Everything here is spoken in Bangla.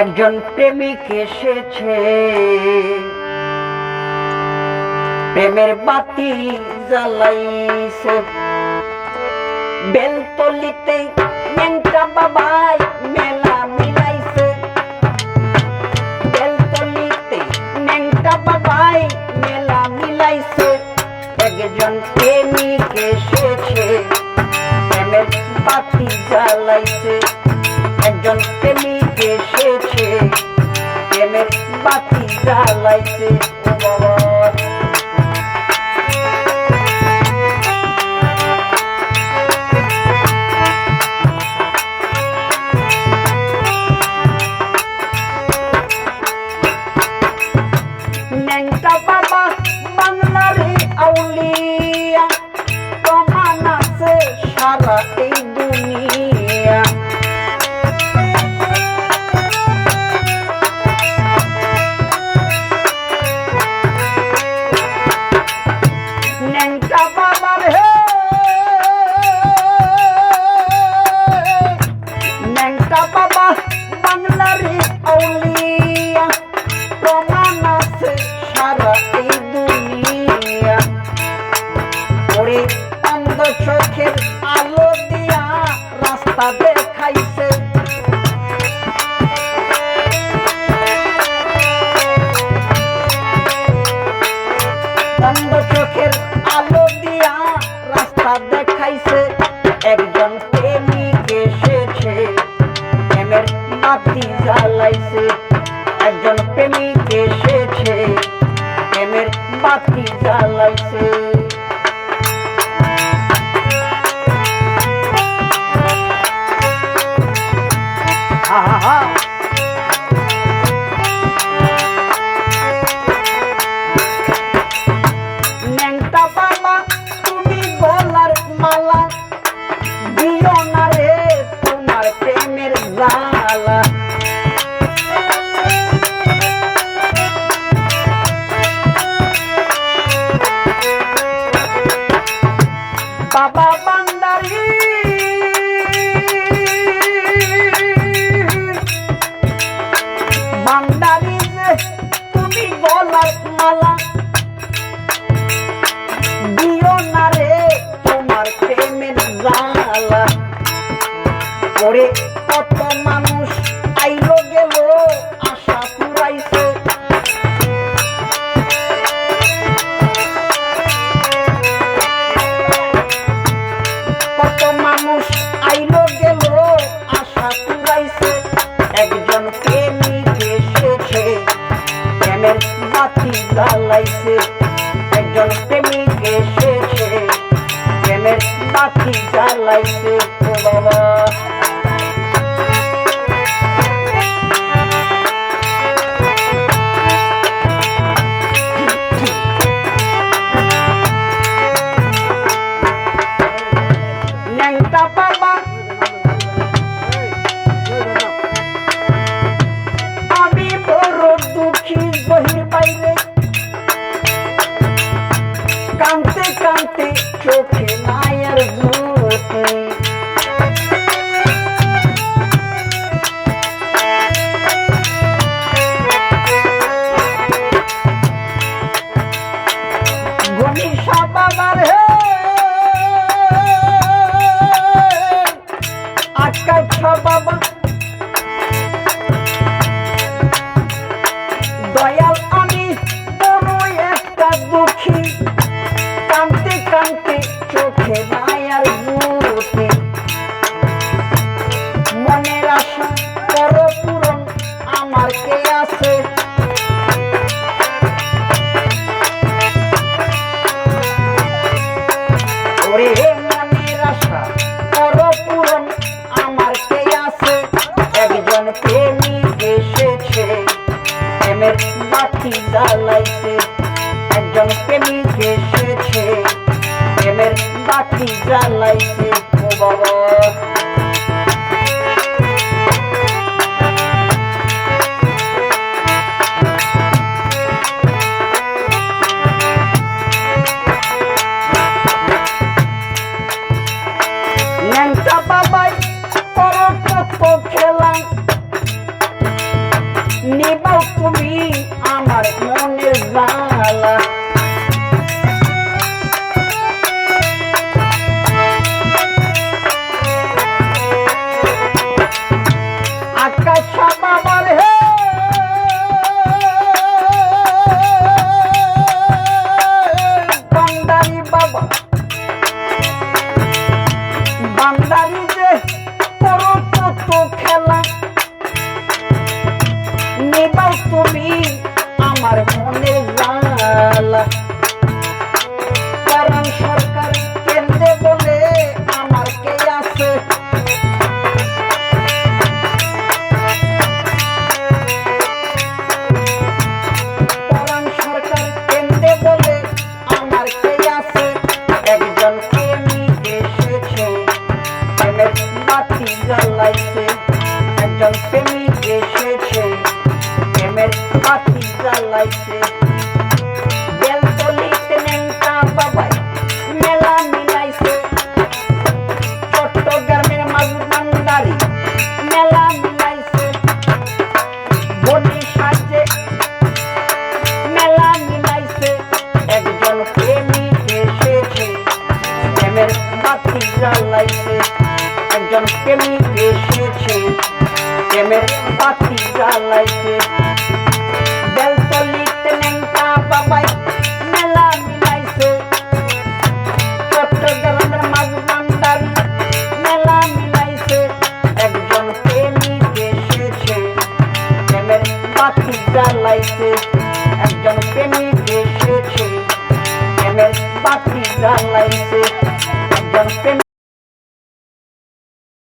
একজন প্রেমিক এসেছে। প্রেমের বাতি জ্বালাইছে। বেলতলিতে মেনটা বাবাই মেলা মিলাইছে। বেলতলিতে মেনটা বাবাই মেলা মিলাইছে। একজন প্রেমিক এসেছে। প্রেমের বাতি জ্বালাইছে। একজন প্রেমিক প্রেমের বাতি চোখের আলো দিয়া রাস্তা দেখাইছে। চোখের আলো দিয়া রাস্তা দেখাইছে। একজন প্রেমিক এসেছে, প্রেমের বাতি জ্বালাইছে। একজন প্রেমিক এসেছে, প্রেমের বাতি জ্বালাইছে। আহা ন্যাংটা বান্দারি যে তুমি গলার মালা। দিও না রে তোমার প্রেমের জালা ওরে কানতে কানতে চোখে নায়ের বাবার হে। আজকাল বাবা দয়াল আমি কান্তি চোখে বাতি জ্বালাইছে একজন প্রেমিক এসেছে প্রেমের বাতি জ্বালাইছে ও বাবা। 감사합니다. প্রেমের বাতি জ্বালাইছে। বেলতলিতে নেংটা বাবাই মেলা মিলাইছে। চট্টগ্রামের মাঝ ভান্ডারি মেলা মিলাইছে। একজন